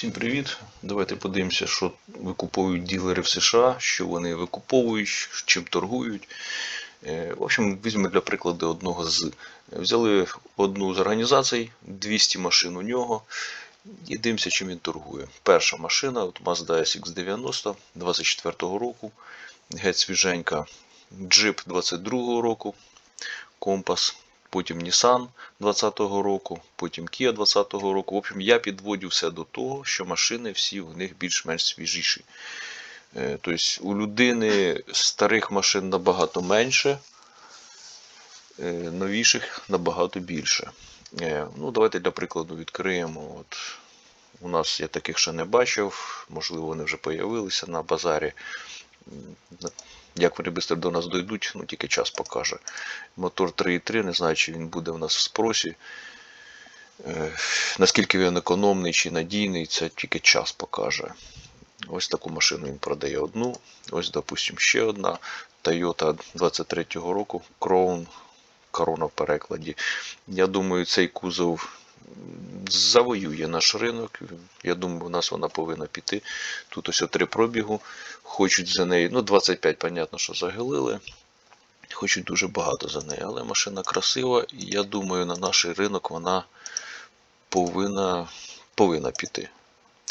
Всім привіт! Давайте подивимося, що викуповують ділери в США, що вони викуповують, чим торгують. Е, В общем, візьмемо для прикладу одного з. Взяли одну з організацій, 200 машин у нього, і дивимося, чим він торгує. Перша машина от Mazda SX90 24-го року, геть свіженька, Jeep 22-го року, Компас, потім Nissan 20-го року, потім Kia 20-го року. В общем, я підводю все до того, що машини всі у них більш-менш свіжіші. Тобто у людини старих машин набагато менше, е, новіших набагато більше. Е, Ну, Давайте для прикладу відкриємо. От, у нас я таких ще не бачив, можливо, вони вже появилися на базарі. Як вони швидко до нас дойдуть, ну тільки час покаже. Мотор 3.3, не знаю, чи він буде в нас в спросі. Е, Наскільки він економний чи надійний, це тільки час покаже. Ось таку машину він продає одну. Ось, допустимо, ще одна. Toyota 23-го року Crown, корона в перекладі. Я думаю, цей кузов завоює наш ринок. Я думаю, у нас вона повинна піти. Тут ось три пробігу. Хочуть за неї. Ну, 25, понятно, що загилили. Хочуть дуже багато за неї, але машина красива, і я думаю, на наш ринок вона повинна, повинна піти.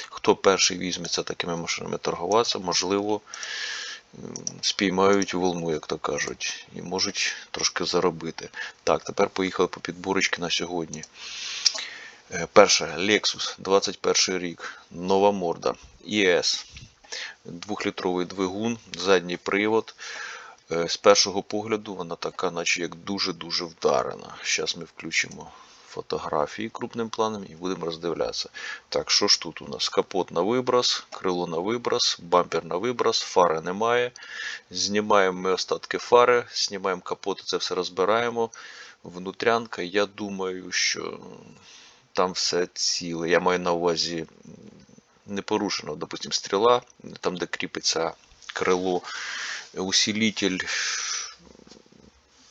Хто перший візьметься такими машинами торгуватися, можливо, спіймають волну, як то кажуть, і можуть трошки заробити. Так, тепер поїхали по підборочки на сьогодні. Е, Перше, Lexus, 21 рік, нова морда, ES, двохлітровий двигун, задній привод. Е, З першого погляду вона така, наче як дуже-дуже вдарена. Зараз ми включимо фотографії крупним планом і будемо роздивлятися. Так, що ж тут у нас? Капот на виброс, крило на виброс, бампер на виброс, фари немає. Знімаємо ми остатки фари, знімаємо капот, це все розбираємо. Внутрянка, я думаю, що там все ціле. Я маю на увазі не порушено, допустим, стріла, там, де кріпиться крило, усилитель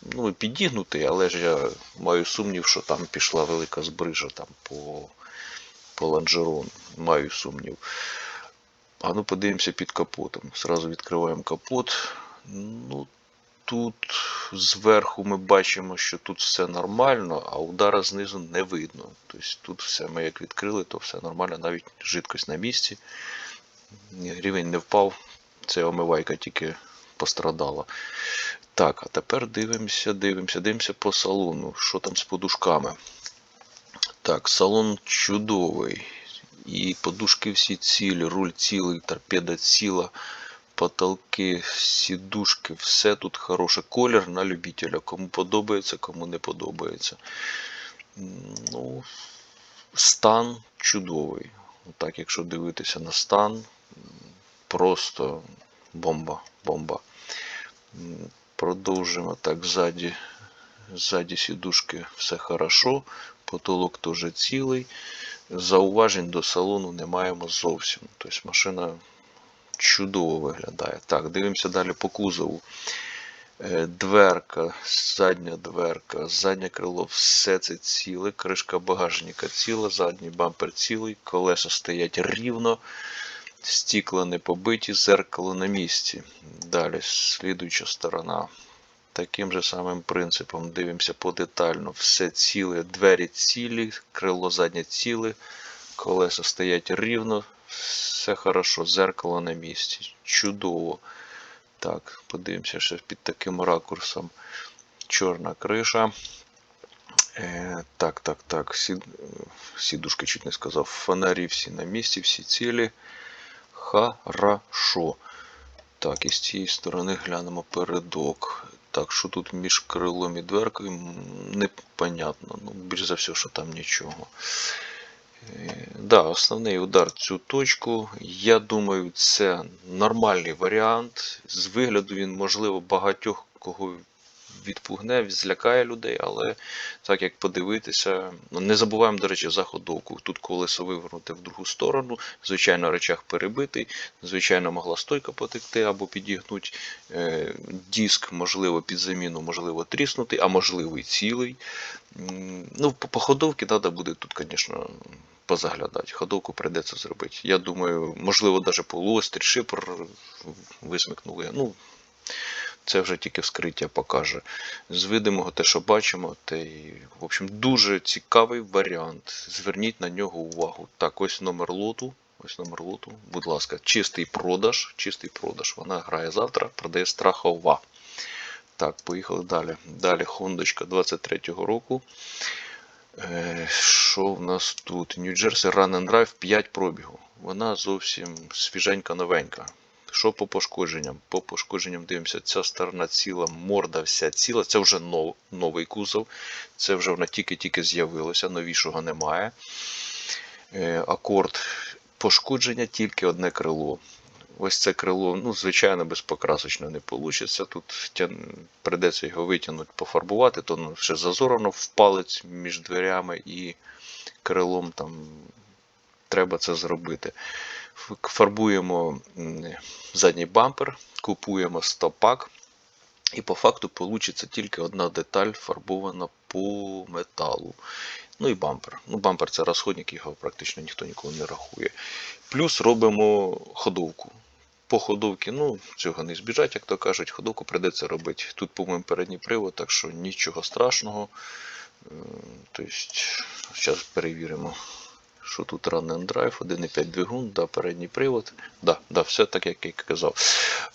ну, підігнутий, але ж я маю сумнів, що там пішла велика збрижа там, по, по лонжерону. Маю сумнів. А ну подивимося під капотом. Зразу відкриваємо капот. Ну, тут зверху ми бачимо, що тут все нормально, а удара знизу не видно. Тобто тут все ми як відкрили, то все нормально, навіть жидкость на місці. Рівень не впав, це омивайка тільки пострадала. Так, а тепер дивимося, дивимося, дивимося по салону. Що там з подушками? Так, салон чудовий. І подушки всі цілі, руль цілий, торпеда ціла, потолки, сідушки, все тут хороше. Колір на любителя. Кому подобається, кому не подобається. Ну, стан чудовий. Так, якщо дивитися на стан, просто бомба, бомба. Продовжимо так ззаді. Ззаді сідушки все хорошо, потолок теж цілий. Зауважень до салону не маємо зовсім. Тобто машина чудово виглядає. Так, дивимося далі по кузову. Е, Дверка, задня дверка, заднє крило, все це ціле, кришка багажника ціла, задній бампер цілий, колеса стоять рівно, стікла не побиті, зеркало на місці. Далі, слідуюча сторона. Таким же самим принципом дивимося подетально. Все ціле, двері цілі, крило заднє ціле, колеса стоять рівно, все хорошо, зеркало на місці. Чудово. Так, подивимося ще під таким ракурсом. Чорна криша. Е, так, так, так. Сі, сідушки чуть не сказав. Фонарі всі на місці, всі цілі. Хорошо. Так, і з цієї сторони глянемо передок. Так, що тут між крилом і дверкою, непонятно. Ну, більш за все, що там нічого. Да, основний удар цю точку. Я думаю, це нормальний варіант. З вигляду він, можливо, багатьох кого відпугне, злякає людей, але так як подивитися, ну не забуваємо, до речі, за ходовку. Тут колесо вивернуте в другу сторону, звичайно, речах перебитий, звичайно, могла стойка потекти або підігнути. Е, Диск, можливо, під заміну, можливо, тріснутий, а можливо і цілий. Ну, по, ходовці треба буде тут, звісно, позаглядати. Ходовку прийдеться зробити. Я думаю, можливо, навіть полуострій шипр висмикнули. Ну, це вже тільки вскриття покаже. З видимого те, що бачимо, те і, в общем, дуже цікавий варіант. Зверніть на нього увагу. Так, ось номер лоту. Ось номер лоту. Будь ласка, чистий продаж. Чистий продаж. Вона грає завтра, продає страхова. Так, поїхали далі. Далі Хондочка 23-го року. Е, Що в нас тут? Jersey Run and Drive 5 пробігу. Вона зовсім свіженька новенька. Що по пошкодженням? По пошкодженням дивимося, ця сторона ціла, морда вся ціла. Це вже нов, новий кузов. Це вже вона тільки-тільки з'явилося, новішого немає. Е, акорд пошкодження тільки одне крило. Ось це крило, ну, звичайно, безпокрасочно не вийде. Тут придеться його витягнути, пофарбувати, то ну, ще зазорано в палець між дверями і крилом там треба це зробити. Фарбуємо задній бампер, купуємо стопак, і по факту вийде тільки одна деталь фарбована по металу. Ну і бампер. Ну, бампер це розходник, його практично ніхто ніколи не рахує. Плюс робимо ходовку. По ходовці, ну, цього не збіжать, як то кажуть, ходовку прийдеться робити. Тут, по-моєму, передній привод, так що нічого страшного. Е, Тобто, зараз перевіримо, що тут Run and Drive, 1,5 двигун, да, передній привод. Да, да, все так, як я казав.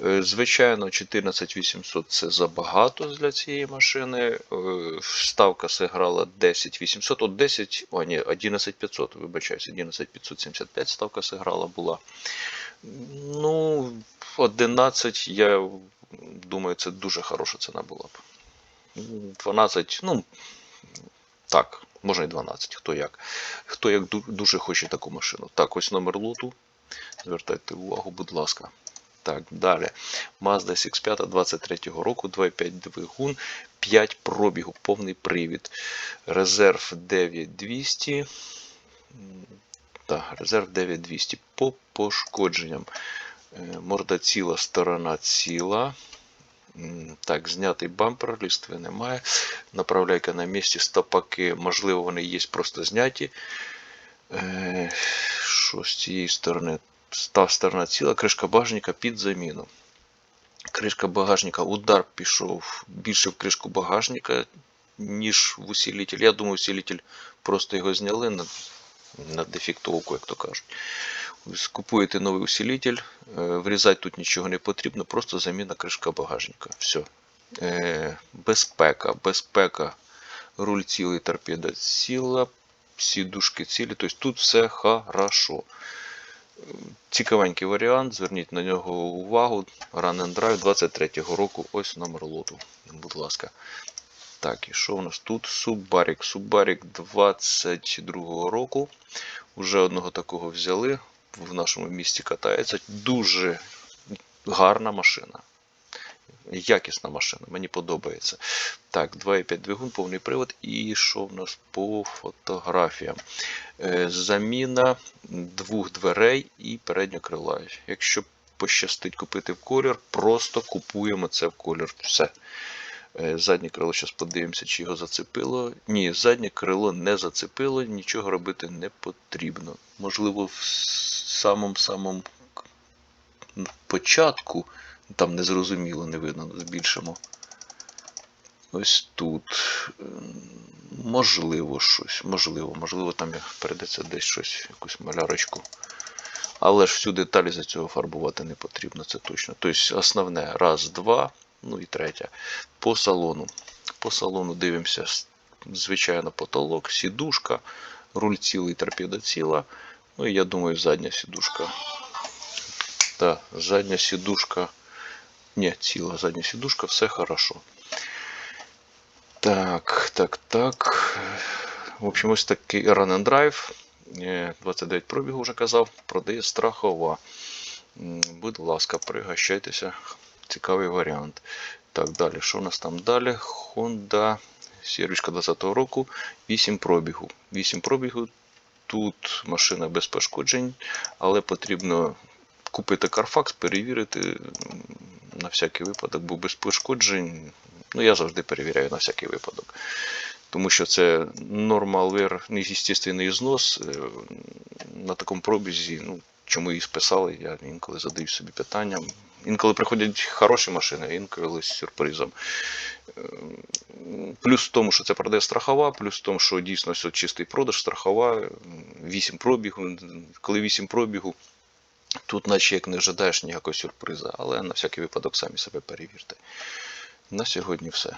Е, Звичайно, 14800 це забагато для цієї машини. Ставка зіграла 10800, от 10, о ні, 11500, вибачаюсь, 11575 ставка зіграла була. Ну, 11, я думаю, це дуже хороша ціна була б. 12, ну, так, можна і 12, хто як. Хто як дуже хоче таку машину. Так, ось номер лоту. Звертайте увагу, будь ласка. Так, далі. Mazda CX-5 23-го року, 2.5 двигун, 5 пробігу, повний привід. Резерв 9200. Так, резерв 9200 по пошкодженням. Е, Морда ціла, сторона ціла. Так, знятий бампер, лістви немає. Направляйка на місці, стопаки, можливо, вони є просто зняті. Е, Що з цієї сторони? Та сторона ціла, кришка багажника під заміну. Кришка багажника, удар пішов більше в кришку багажника, ніж в усилитель. Я думаю, усилитель просто його зняли на, дефектовку, як то кажуть. Купуєте новий усилитель, е, врізати тут нічого не потрібно, просто заміна кришка багажника. Все. Безпека. Безпека. Руль цілий, торпеда ціла, сідушки цілі. Тобто тут все хорошо. Цікавенький варіант, зверніть на нього увагу. Run and Drive 23-го року, ось номер лоту. Будь ласка. Так, і що у нас тут? Subarik. Subarik 22-го року. Уже одного такого взяли. В нашому місті катається. Дуже гарна машина. Якісна машина, мені подобається. Так, 2,5 двигун, повний привод. І що в нас по фотографіям? Е, Заміна двох дверей і переднього крила. Якщо пощастить купити в колір, просто купуємо це в колір. Все. Е, Заднє крило, зараз подивимося, чи його зацепило. Ні, заднє крило не зацепило, нічого робити не потрібно. Можливо, в самому-самому початку, там незрозуміло, не видно, збільшимо. Ось тут. Можливо, щось. Можливо, можливо, там перейдеться десь щось, якусь малярочку. Але ж всю деталі за цього фарбувати не потрібно, це точно. Тобто основне раз, два, ну і третє. По салону. По салону дивимося, звичайно, потолок, сідушка, руль цілий, торпеда ціла. Ну і я думаю, задня сідушка. Так, задня сідушка. Ні, ціла задня сідушка, все хорошо. Так, так, так. В общем, ось такий Run and Drive. Е, 29 пробігу вже казав, продає страхова. Будь ласка, пригощайтеся. Цікавий варіант. Так, далі. Що у нас там далі? Honda Сірвічка 20-го року. 8 пробігу. 8 пробігу. Тут машина без пошкоджень, але потрібно купити Carfax, перевірити на всякий випадок, бо без пошкоджень. Ну, я завжди перевіряю на всякий випадок. тому що це норма ЛВР, неестественний знос е, на такому пробізі. Ну, чому її списали, я інколи задаю собі питанням. Інколи приходять хороші машини, інколи з сюрпризом. Е, Плюс в тому, що це продає страхова, плюс в тому, що дійсно все чистий продаж, страхова, 8 пробігу. Коли 8 пробігу, тут наче як не ожидаєш ніякого сюрприза, але на всякий випадок самі себе перевірте. На сьогодні все.